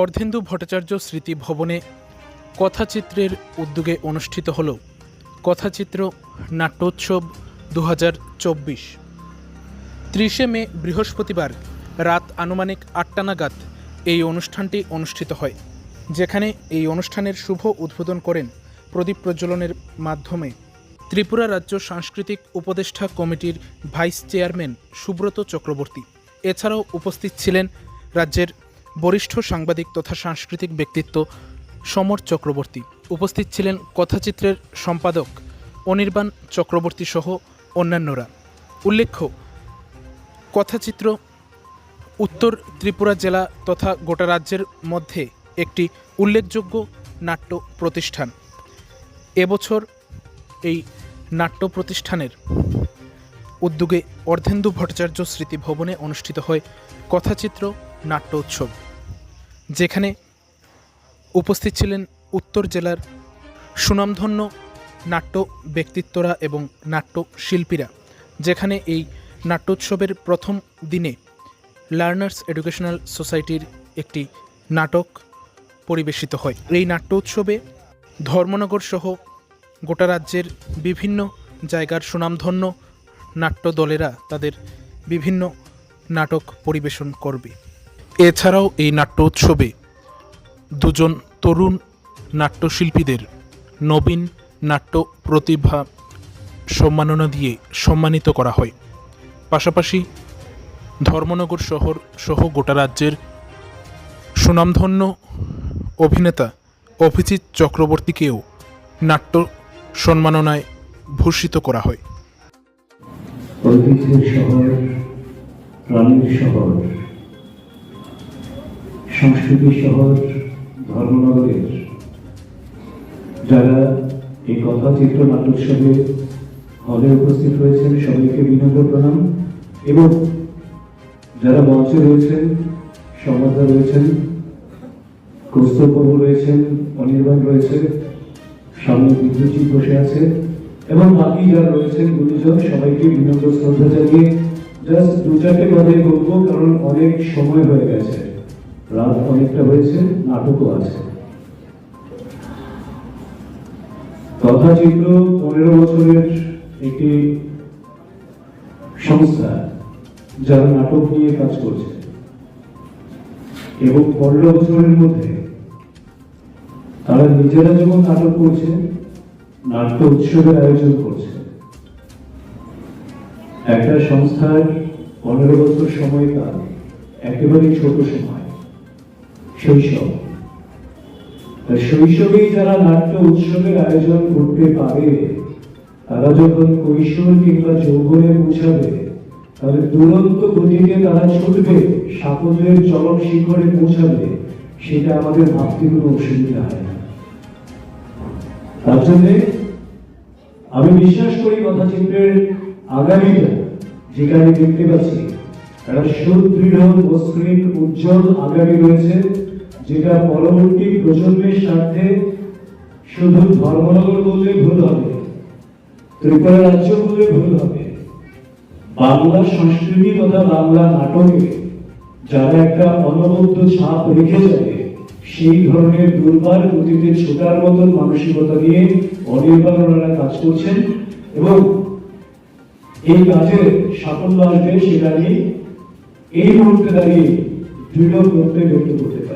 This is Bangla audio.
অর্ধেন্দু ভট্টাচার্য স্মৃতি ভবনে কথাচিত্রের উদ্যোগে অনুষ্ঠিত হল কথাচিত্র নাট্যোৎসব দু হাজার চব্বিশ। ত্রিশে মে, বৃহস্পতিবার, রাত আনুমানিক আটটা নাগাদ এই অনুষ্ঠানটি অনুষ্ঠিত হয়, যেখানে এই অনুষ্ঠানের শুভ উদ্বোধন করেন প্রদীপ প্রজ্বলনের মাধ্যমে ত্রিপুরা রাজ্য সাংস্কৃতিক উপদেষ্টা কমিটির ভাইস চেয়ারম্যান সুব্রত চক্রবর্তী। এছাড়াও উপস্থিত ছিলেন রাজ্যের বরিষ্ঠ সাংবাদিক তথা সাংস্কৃতিক ব্যক্তিত্ব সমর চক্রবর্তী। উপস্থিত ছিলেন কথাচিত্রের সম্পাদক অনির্বাণ চক্রবর্তী সহ অন্যান্যরা। উল্লেখ্য, কথাচিত্র উত্তর ত্রিপুরা জেলা তথা গোটা রাজ্যের মধ্যে একটি উল্লেখযোগ্য নাট্য প্রতিষ্ঠান। এবছর এই নাট্য প্রতিষ্ঠানের উদ্যোগে অর্ধেন্দু ভট্টাচার্য স্মৃতি ভবনে অনুষ্ঠিত হয় কথাচিত্র নাট্য উৎসব যেখানে উপস্থিত ছিলেন উত্তর জেলার সুনামধন্য নাট্য ব্যক্তিত্বরা এবং নাট্য শিল্পীরা, যেখানে এই নাট্যোৎসবের প্রথম দিনে লার্নার্স এডুকেশনাল সোসাইটির একটি নাটক পরিবেশিত হয়। এই নাট্য উৎসবে ধর্মনগর সহ গোটা রাজ্যের বিভিন্ন জায়গার সুনামধন্য নাট্য দলেরা তাদের বিভিন্ন নাটক পরিবেশন করবে। এছাড়াও এই নাট্য উৎসবে দুজন তরুণ নাট্যশিল্পীদের নবীন নাট্য প্রতিভা সম্মাননা দিয়ে সম্মানিত করা হয়। পাশাপাশি ধর্মনগর শহর সহ গোটা রাজ্যের সুনামধন্য অভিনেতা অভিজিৎ চক্রবর্তীকেও নাট্য সম্মাননায় ভূষিত করা হয়। শহর, প্রাণীর শহর সংস্কৃতির শহর ধর্মনগরের। যারা এই কথাচিত্র নাটোৎসবে হলে উপস্থিত হয়েছেন, সবাইকে বিনম্র প্রণাম। এবং যারা মঞ্চে রয়েছেন, সমাজা রয়েছেন কৌস্তববাবু রয়েছেন, অনির্বাণ রয়েছে, সামনে বিদ্যুৎজিৎ বসে আছে, এবং বাকি যারা রয়েছেন, গুরুজন, সবাইকে বিনম্র শ্রদ্ধা জানিয়ে জাস্ট দু চারটে কথাই বলব, কারণ অনেক সময় হয়ে গেছে। রাত অনেকটা হয়েছে, নাটকও আছে। কথাচিত্র পনেরো বছরের একটি সংস্থা যারা নাটক নিয়ে কাজ করছে। এবং পনেরো বছরের মধ্যে তারা নিজেরা যেমন নাটক করছে, নাট্য উৎসবের আয়োজন করছে। একটা সংস্থার পনেরো বছর সময়কাল একেবারেই ছোট সময়। শৈশব। শৈশবেই যারা নাট্য উৎসবের আয়োজন করতে পারে, তারা যখন কৈশোর কিংবা যৌবনে পৌঁছাবে, তাহলে দুরন্ত গতিতে তারা ছুটবে, সাফল্যের চরম শিখরে পৌঁছাবে, সেটা আমাদের ভাবতে কোনো অসুবিধা হয় তার জন্য আমি বিশ্বাস করি কথাচিত্রের আগামীটা যেখানে দেখতে পাচ্ছি একটা সুদৃঢ় মসৃণ উজ্জ্বল আগামী রয়েছে। যেটা পরবর্তী প্রজন্মের স্বার্থে শুধু ধর্মনগর বললে ভুল হবে, ত্রিপুরা রাজ্য বললে ভুল হবে, বাংলা সংস্কৃতি তথা বাংলা নাটকে যারা একটা অনবদ্য ছাপ রেখে যাবে, সেই ধরনের দুর্বার গতিতে ছোটার মতন মানসিকতা নিয়ে অনির্বাণ ওনারা কাজ করছেন এবং এই কাজে সাফল্য আসবে সেটা নিয়ে এই মুহূর্তে দাঁড়িয়ে দৃঢ় করতে ব্যক্ত করতে পারি।